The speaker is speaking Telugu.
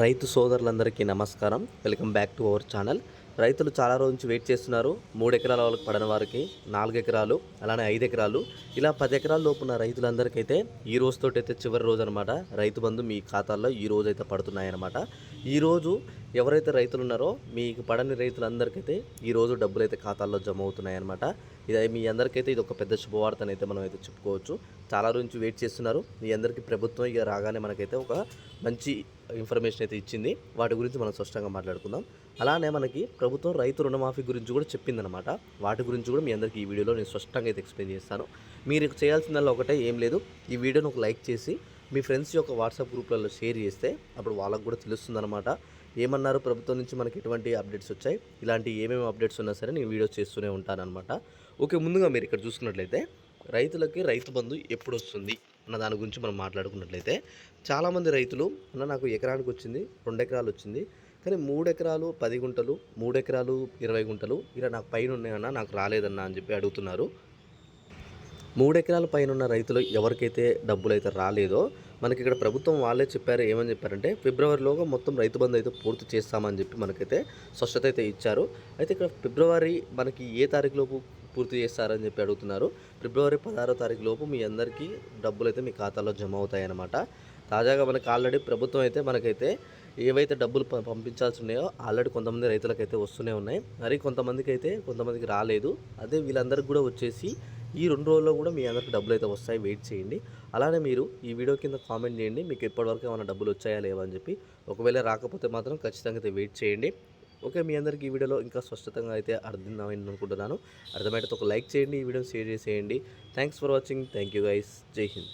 రైతు సోదరులందరికీ నమస్కారం. Welcome back to our channel. రైతులు చాలా రోజు నుంచి వెయిట్ చేస్తున్నారు. మూడు ఎకరాల వాళ్ళకి పడిన వారికి నాలుగు ఎకరాలు అలానే ఐదు ఎకరాలు. ఇలా పది ఎకరాల లోపున్న రైతులందరికైతే ఈ రోజుతోటి అయితే చివరి రోజు అనమాట రైతు బంధు మీ ఖాతాల్లో ఈ రోజు అయితే పడుతున్నాయన్నమాట. ఈ రోజు ఎవరైతే రైతులు ఉన్నారో మీకు పడని రైతులందరికైతే ఈ రోజు డబ్బులు అయితే ఖాతాల్లో జమ అవుతున్నాయన్నమాట. ఇది మీ అందరికైతే ఇది ఒక పెద్ద శుభవార్తనైతే అయితే మనం అయితే చెప్పుకోవచ్చు. చాలా రోజు వెయిట్ చేస్తున్నారు. మీ అందరికీ ప్రభుత్వం ఇక రాగానే మనకైతే ఒక మంచి ఇన్ఫర్మేషన్ అయితే ఇచ్చింది. వాటి గురించి మనం స్పష్టంగా మాట్లాడుకుందాం. అలానే మనకి ప్రభుత్వం రైతు రుణమాఫీ గురించి కూడా చెప్పిందనమాట వాటి గురించి కూడా మీ అందరికీ ఈ వీడియోలో నేను స్పష్టంగా అయితే ఎక్స్ప్లెయిన్ చేస్తాను. మీరు చేయాల్సిందల్లా ఒకటే ఏం లేదు. ఈ వీడియోని ఒక లైక్ చేసి మీ ఫ్రెండ్స్ యొక్క వాట్సాప్ గ్రూప్లలో షేర్ చేస్తే అప్పుడు వాళ్ళకు కూడా తెలుస్తుందన్నమాట. ఏమన్నారు? ప్రభుత్వం నుంచి మనకి ఎటువంటి అప్డేట్స్ వచ్చాయి? ఇలాంటి ఏమేమి అప్డేట్స్ ఉన్నా సరే నేను వీడియోస్ చేస్తూనే ఉంటానన్నమాట. ఓకే ముందుగా మీరు ఇక్కడ చూసుకున్నట్లయితే రైతులకి రైతు బంధు ఎప్పుడు వస్తుంది అన్న దాని గురించి మనం మాట్లాడుకున్నట్లయితే చాలామంది రైతులు అన్న నాకు ఎకరానికి వచ్చింది రెండు ఎకరాలు వచ్చింది కానీ మూడు ఎకరాలు పది గుంటలు మూడు ఎకరాలు ఇరవై గుంటలు ఇలా నాకు పైన ఉన్నాయన్న నాకు రాలేదన్న అని చెప్పి అడుగుతున్నారు. మూడు ఎకరాల పైన ఉన్న రైతులు ఎవరికైతే డబ్బులు అయితే రాలేదో మనకి ఇక్కడ ప్రభుత్వం వాళ్ళే చెప్పారు ఏమని చెప్పారంటే ఫిబ్రవరిలోగా మొత్తం రైతు బంధు అయితే పూర్తి చేస్తామని చెప్పి మనకైతే స్పష్టత అయితే ఇచ్చారు. అయితే ఇక్కడ ఫిబ్రవరి మనకి ఏ తారీఖులోపు పూర్తి చేస్తారని చెప్పి అడుగుతున్నారు. ఫిబ్రవరి పదహారో తారీఖు లోపు మీ అందరికీ డబ్బులు అయితే మీ ఖాతాలో జమ అవుతాయన్నమాట. తాజాగా మనకి ఆల్రెడీ ప్రభుత్వం అయితే మనకైతే ఏవైతే డబ్బులు పంపించాల్సి ఉన్నాయో ఆల్రెడీ కొంతమంది రైతులకైతే వస్తూనే ఉన్నాయి. మరి కొంతమందికి అయితే కొంతమందికి రాలేదు. అదే వీళ్ళందరికీ కూడా వచ్చేసి ఈ రెండు రోజుల్లో కూడా మీ అందరికి డబ్బులు అయితే వస్తాయి. వెయిట్ చేయండి. అలానే మీరు ఈ వీడియో కింద కామెంట్ చేయండి. మీకు ఇప్పటివరకు ఏమైనా డబ్బులు వచ్చాయా లేవా అని చెప్పి. ఒకవేళ రాకపోతే మాత్రం ఖచ్చితంగా అయితే వెయిట్ చేయండి. ఓకే మీ అందరికీ ఈ వీడియోలో ఇంకా స్పష్టంగా అయితే అర్థమైంది అనుకుంటున్నాను. అర్థమైతే ఒక లైక్ చేయండి ఈ వీడియోని షేర్ చేసేయండి. Thanks for watching thank you guys జై హింద్